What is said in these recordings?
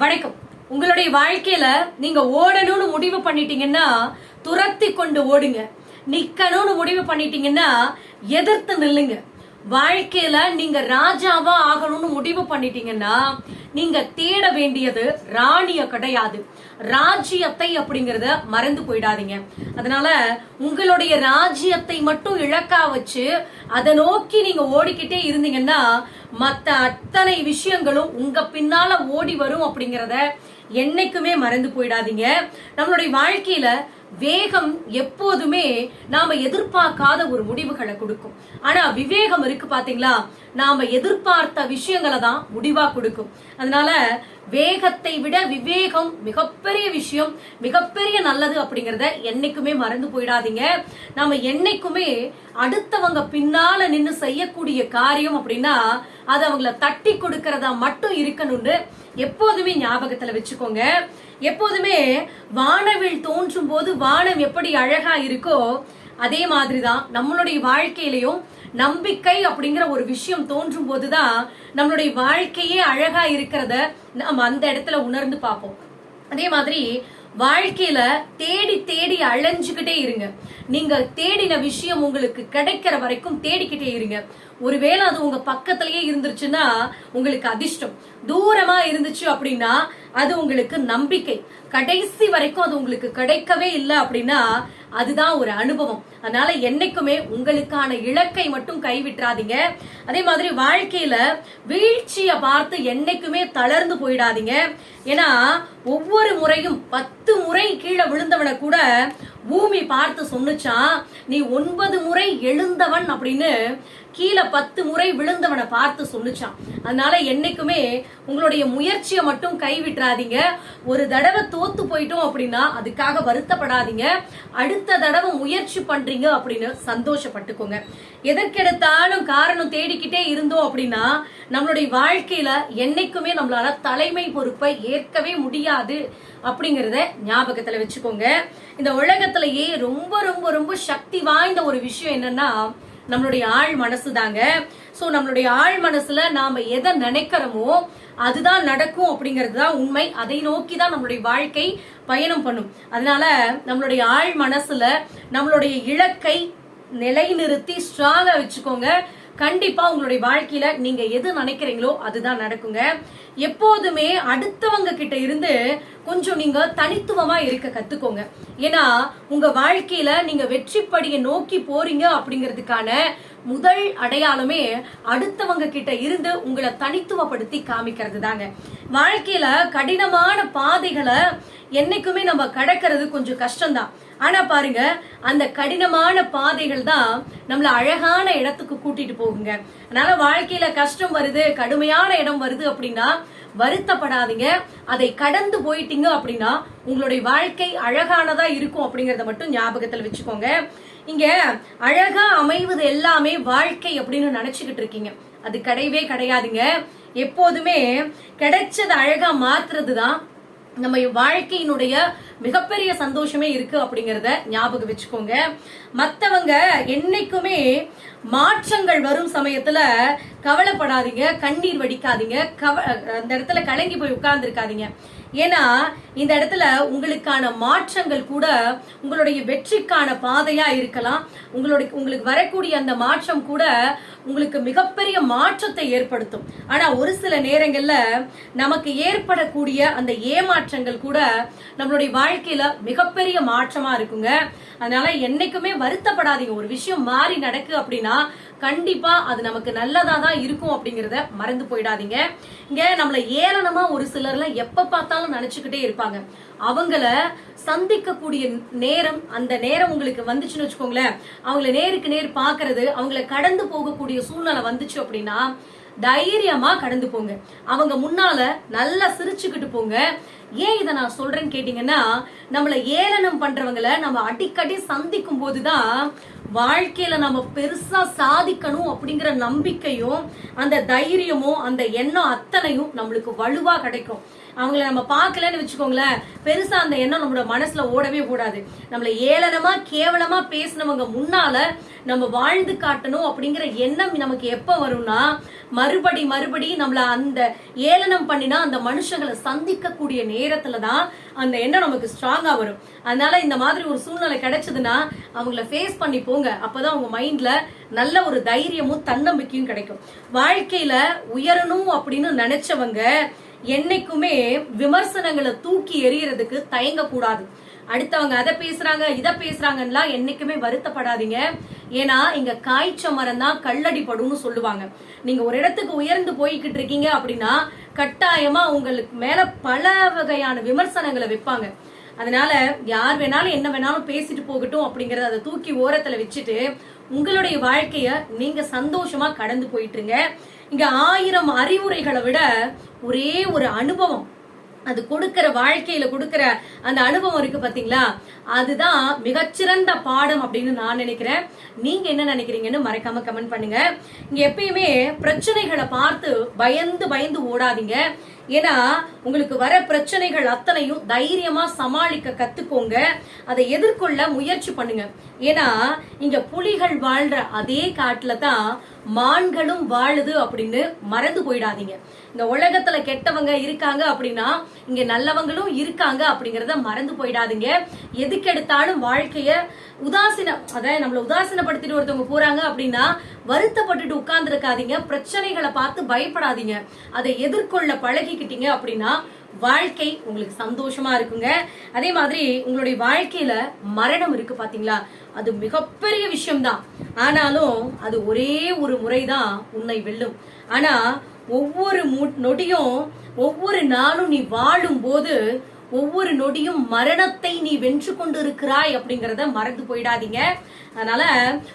வணக்கம். உங்களுடைய வாழ்க்கையில நீங்க ஓடணும்னு முடிவு பண்ணிட்டீங்கன்னா துரத்தி கொண்டு ஓடுங்க. நிக்கணும்னு முடிவு பண்ணிட்டீங்கன்னா எதிர்த்து நில்லுங்க. வாழ்க்கையில நீங்க ராஜாவா ஆகணும்னு முடிவு பண்ணிட்டீங்கன்னா நீங்க தேட வேண்டியது ராணிய கிடையாது. ராஜ்யத்தை அப்படிங்கறத மறந்து போயிடாதீங்க. அதனால உங்களுடைய ராஜ்யத்தை மட்டும் இலக்கா வச்சு அதை நோக்கி நீங்க ஓடிக்கிட்டே இருந்தீங்கன்னா மத்த அத்தனை விஷயங்களும் உங்க பின்னால ஓடி வரும் அப்படிங்கறத என்னைக்குமே மறந்து போயிடாதீங்க. நம்மளுடைய வாழ்க்கையில வேகம் எப்போதுமே நாம எதிர்பார்க்காத ஒரு முடிவுகளை கொடுக்கும். ஆனா விவேகம் இருக்கு பாத்தீங்களா? நாம எதிர்பார்த்த விஷயங்களை தான் முடிவா கொடுக்கும். அதனால வேகத்தை விட விவேகம் மிகப்பெரிய விஷயம் மிகப்பெரிய நல்லது அப்படிங்கறத என்னைக்குமே மறந்து போயிடாதீங்க. நாம என்னைக்குமே அடுத்தவங்க பின்னால நின்று செய்யக்கூடிய காரியம் அப்படின்னா அது அவங்கள தட்டி கொடுக்கறதா மட்டும் இருக்கணும்னு எப்போதுமே ஞாபகத்துல வச்சுக்கோங்க. எப்போதுமே வானவில் தோன்றும் போது வானம் எப்படி அழகா இருக்கோ அதே மாதிரிதான் நம்மளுடைய வாழ்க்கையிலையும் நம்பிக்கை அப்படிங்கிற ஒரு விஷயம் தோன்றும் போதுதான் நம்மளுடைய வாழ்க்கையே அழகா இருக்கிறத நம்ம அந்த இடத்துல உணர்ந்து பார்ப்போம். அதே மாதிரி வாழ்க்கையில தேடி தேடி அழைஞ்சுக்கிட்டே இருங்க. நீங்க தேடின விஷயம் உங்களுக்கு கிடைக்கிற வரைக்கும் தேடிக்கிட்டே இருங்க. ஒருவேளை அது உங்க பக்கத்திலேயே இருந்துருச்சுன்னா உங்களுக்கு அதிர்ஷ்டம். தூரமா இருந்துச்சு அப்படின்னா அது உங்களுக்கு நம்பிக்கை. கடைசி வரைக்கும் அது உங்களுக்கு கிடைக்கவே இல்லை அப்படின்னா அதுதான் ஒரு அனுபவம். அதனால என்னைக்குமே உங்களுக்கான இலக்கை மட்டும் கைவிட்டுறாதீங்க. அதே மாதிரி வாழ்க்கையில வீழ்ச்சிய பார்த்து என்னைக்குமே தளர்ந்து போயிடாதீங்க. ஏன்னா ஒவ்வொரு முறையும் பத்து முறை கீழே விழுந்தவனை கூட பூமி பார்த்து சொன்னுச்சான் நீ ஒன்பது முறை எழுந்தவன் அப்படின்னு கீழே பத்து முறை விழுந்தவனை பார்த்து சொன்னுச்சான் அதனால என்னைக்குமே உங்களுடைய முயற்சியை மட்டும் கைவிட்டுறாதீங்க. ஒரு தடவை தோத்து போயிட்டோம் அப்படின்னா அதுக்காக வருத்தப்படாதீங்க. அடுத்த தடவை முயற்சி பண்றீங்க அப்படின்னு சந்தோஷப்பட்டுக்கோங்க. எதற்கெடுத்தாலும் காரணம் தேடிக்கிட்டே இருந்தோம் அப்படின்னா நம்மளுடைய வாழ்க்கையில என்னைக்குமே நம்மளால தலைமை பொறுப்பை ஏற்கவே முடியாது அப்படிங்கறத ஞாபகத்துல வச்சுக்கோங்க. இந்த உலகத்திலேயே ரொம்ப ரொம்ப ரொம்ப சக்தி வாய்ந்த ஒரு விஷயம் என்னன்னா நம்மளுடைய ஆழ் மனசு தாங்க. ஸோ நம்மளுடைய ஆழ் மனசுல நாம எதை நினைக்கிறோமோ அதுதான் நடக்கும் அப்படிங்கிறது தான் உண்மை. அதை நோக்கி தான் நம்மளுடைய வாழ்க்கை பயணம் பண்ணும். அதனால நம்மளுடைய ஆழ் மனசுல நம்மளுடைய இலக்கை நிலைநிறுத்தி ஸ்ட்ராங்கா வச்சுக்கோங்க. கண்டிப்பா உங்களுடைய வாழ்க்கையில நீங்க எது நினைக்கிறீங்களோ அதுதான் நடக்குங்க. எப்போதுமே அடுத்தவங்க கிட்ட இருந்து கொஞ்சம் நீங்க தனித்துவமா இருக்க கத்துக்கோங்க. ஏன்னா உங்க வாழ்க்கையில நீங்க வெற்றிப்படியை நோக்கி போறீங்க அப்படிங்கிறதுக்கான முதல் அடையாளமே அடுத்தவங்க கிட்ட இருந்து உங்களை தனித்துவப்படுத்தி காமிக்கிறது தாங்க வாழ்க்கையில கடினமான பாதைகளை என்னைக்குமே நம்ம கடக்கிறது கொஞ்சம் கஷ்டம்தான். ஆனா பாருங்க அந்த கடினமான பாதைகள் தான் நம்மள அழகான இடத்துக்கு கூட்டிட்டு போகுங்க. அதனால வாழ்க்கையில கஷ்டம் வருது கடுமையான இடம் வருது அப்படின்னா வருத்தப்படாதீங்க. அதை கடந்து போயிட்டீங்க அப்படின்னா உங்களுடைய வாழ்க்கை அழகானதா இருக்கும் அப்படிங்கறத மட்டும் ஞாபகத்துல வச்சுக்கோங்க. இங்க அழகா அமைவது எல்லாமே வாழ்க்கை அப்படின்னு நினைச்சுக்கிட்டு இருக்கீங்க. அது கிடையவே கிடையாதுங்க. எப்போதுமே கிடைச்சதை அழகா மாத்துறது தான் நம்ம வாழ்க்கையினுடைய மிகப்பெரிய சந்தோஷமே இருக்கு அப்படிங்கறத ஞாபகம் வச்சுக்கோங்க. மத்தவங்க என்னைக்குமே மாற்றங்கள் வரும் சமயத்துல கவலைப்படாதீங்க கண்ணீர் வடிக்காதீங்க கவ அந்த இடத்துல கலங்கி போய் உட்கார்ந்துருக்காதீங்க. ஏன்னா இந்த இடத்துல உங்களுக்கான மாற்றங்கள் கூட உங்களுடைய வெற்றிக்கான பாதையா இருக்கலாம். உங்களுடைய உங்களுக்கு வரக்கூடிய அந்த மாற்றம் கூட உங்களுக்கு மிகப்பெரிய மாற்றத்தை ஏற்படுத்தும். ஆனா ஒரு சில நேரங்கள்ல நமக்கு ஏற்படக்கூடிய அந்த ஏமாற்றங்கள் கூட நம்மளுடைய வாழ்க்கையில மிகப்பெரிய மாற்றமா இருக்குங்க. அதனால என்னைக்குமே வருத்தப்படாதீங்க. ஒரு விஷயம் மாறி நடக்கு அப்படின்னா கண்டிப்பா அது நமக்கு நல்லதா தான் இருக்கும் அப்படிங்கறத மறந்து போயிடாதீங்க. இங்க நம்மள ஏளனமா ஒரு சிலர்ல எப்ப பார்த்தாலும் நினைச்சுக்கிட்டே இருப்பாங்க. அவங்கள சந்திக்கக்கூடிய நேரம் அந்த நேரம் உங்களுக்கு வந்துச்சுன்னு வச்சுக்கோங்களேன். அவங்கள நேருக்கு நேர் பாக்குறது அவங்கள கடந்து போகக்கூடிய சூழ்நிலை வந்துச்சு அப்படின்னா தைரியமா கடந்து போங்க. அவங்க முன்னால நல்லா சிரிச்சுக்கிட்டு போங்க. ஏன் இதை நான் சொல்றேன்னு கேட்டீங்கன்னா நம்மள ஏளனம் பண்றவங்களை நம்ம அடிக்கடி சந்திக்கும் போதுதான் வாழ்க்கையில நம்ம பெருசா சாதிக்கணும் அப்படிங்கிற நம்பிக்கையும் அந்த தைரியமும் அந்த எண்ணம் அத்தனையும் நம்மளுக்கு வலுவா கிடைக்கும். அவங்கள நம்ம பார்க்கலன்னு வச்சுக்கோங்களேன் பெருசா அந்த எண்ணம் நம்மளோட மனசுல ஓடவே கூடாது நம்மள ஏளனமா கேவலமா பேசினவங்க முன்னால நம்ம வாழ்ந்து காட்டணும் அப்படிங்கிற எண்ணம் நமக்கு எப்ப வரும்னா மறுபடி மறுபடி நம்மள அந்த ஏளனம் பண்ணினா அந்த மனுஷங்களை சந்திக்கக்கூடிய நேரத்துல தான் அந்த எண்ணம் நமக்கு ஸ்ட்ராங்கா வரும். அதனால இந்த மாதிரி ஒரு சூழ்நிலை கிடைச்சதுன்னா அவங்கள ஃபேஸ் பண்ணி போங்க அப்பதான் உங்க மைண்ட்ல நல்ல ஒரு தைரியமும் தன்னம்பிக்கையும் கிடைக்கும். வாழ்க்கையில உயரணும் அப்படின்னு நினைச்சவங்க என்னைக்குமே விமர்சனங்களை தூக்கி எறியறதுக்கு தயங்க கூடாது அடுத்தவங்க அதை பேசுறாங்க இதை பேசுறாங்கன்னா என்னைக்குமே வருத்தப்படாதீங்க. ஏன்னா இங்க காய்ச்ச மரம் தான் கல்லடிப்படும்னு சொல்லுவாங்க. நீங்க ஒரு இடத்துக்கு உயர்ந்து போய்கிட்டு இருக்கீங்க அப்படின்னா கட்டாயமா உங்களுக்கு மேல பல வகையான விமர்சனங்களை வைப்பாங்க. அதனால யார் வேணாலும் என்ன வேணாலும் பேசிட்டு போகட்டும் அப்படிங்கறத அதை தூக்கி ஓரத்துல வச்சுட்டு உங்களுடைய வாழ்க்கைய நீங்க சந்தோஷமா கடந்து போயிட்டுருங்க. இங்க ஆயிரம் அறிவுரைகளை விட ஒரே ஒரு அனுபவம் அது கொடுக்கிற வாழ்க்கையில கொடுக்கிற அந்த அனுபவம் இருக்கு பாத்தீங்களா? அதுதான் மிகச்சிறந்த பாடம் அப்படின்னு நான் நினைக்கிறேன். நீங்க என்ன நினைக்கிறீங்கன்னு மறக்காம கமெண்ட் பண்ணுங்க. இங்க எப்பயுமே பிரச்சனைகளை பார்த்து பயந்து பயந்து ஓடாதீங்க. ஏன்னா உங்களுக்கு வர பிரச்சனைகள் அத்தனையும் தைரியமா சமாளிக்க கத்துக்கோங்க. அதை எதிர்கொள்ள முயற்சி பண்ணுங்க. ஏன்னா இங்க புலிகள் வாழ்ற அதே காட்டுல தான் மான்களும் வாழுது அப்படின்னு மறந்து போயிடாதீங்க. இந்த உலகத்துல கெட்டவங்க இருக்காங்க அப்படின்னா இங்க நல்லவங்களும் இருக்காங்க அப்படிங்கறத மறந்து போயிடாதீங்க. எதுக்கெடுத்தாலும் வாழ்க்கைய உதாசீன அதாவது நம்மள உதாசீனப்படுத்திட்டு ஒருத்தவங்க போறாங்க அப்படின்னா வருத்தப்பட்டுட்டு உட்கார்ந்து இருக்காதீங்க பிரச்சனைகளை பார்த்து பயப்படாதீங்க. அதை எதிர்கொள்ள பழகிக்கிட்டீங்க அப்படின்னா வாழ்க்கை உங்களுக்கு சந்தோஷமா இருக்குங்க. அதே மாதிரி உங்களுடைய வாழ்க்கையில மரணம் இருக்கு பாத்தீங்களா? அது மிகப்பெரிய விஷயம்தான். ஆனாலும் அது ஒரே ஒரு முறை தான் உன்னை வெல்லும். ஆனா ஒவ்வொரு மு- நொடியும் ஒவ்வொரு நாளும் நீ வாழும் போது ஒவ்வொரு நொடியும் மரணத்தை நீ வென்று கொண்டு இருக்கிறாய் அப்படிங்கறத மறந்து போயிடாதீங்க. அதனால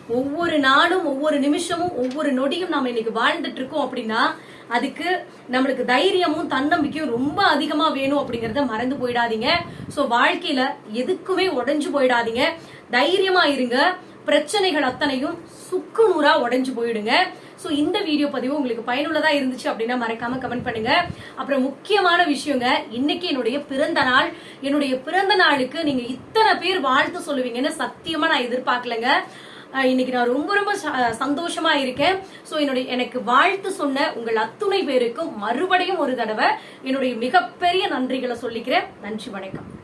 ஒவ்வொரு நாளும் ஒவ்வொரு நிமிஷமும் ஒவ்வொரு நொடியும் நாம இன்னைக்கு வாழ்ந்துட்டு இருக்கோம் அப்படின்னா அதுக்கு நம்மளுக்கு தைரியமும் தன்னம்பிக்கையும் ரொம்ப அதிகமா வேணும் அப்படிங்கறத மறந்து போயிடாதீங்க. சோ வாழ்க்கையில எதுக்குமே உடஞ்சு போயிடாதீங்க. தைரியமா இருங்க. பிரச்சனைகள் அத்தனையும் சுக்கு நூறா உடைஞ்சு போயிடுங்க. ஸோ இந்த வீடியோ பதிவு உங்களுக்கு பயனுள்ளதா இருந்துச்சு அப்படின்னா மறக்காம கமெண்ட் பண்ணுங்க. அப்புறம் முக்கியமான விஷயங்க இன்னைக்கு என்னுடைய பிறந்த நாள். என்னுடைய பிறந்த நாளுக்கு நீங்க இத்தனை பேர் வாழ்த்து சொல்லுவீங்கன்னு சத்தியமா நான் எதிர்பார்க்கலங்க. இன்னைக்கு நான் ரொம்ப ரொம்ப ச- சந்தோஷமா இருக்கேன். ஸோ என்னுடைய எனக்கு வாழ்த்து சொன்ன உங்கள் அத்துணை பேருக்கும் மறுபடியும் ஒரு தடவை என்னுடைய மிகப்பெரிய நன்றிகளை சொல்லிக்கிறேன். நன்றி வணக்கம்.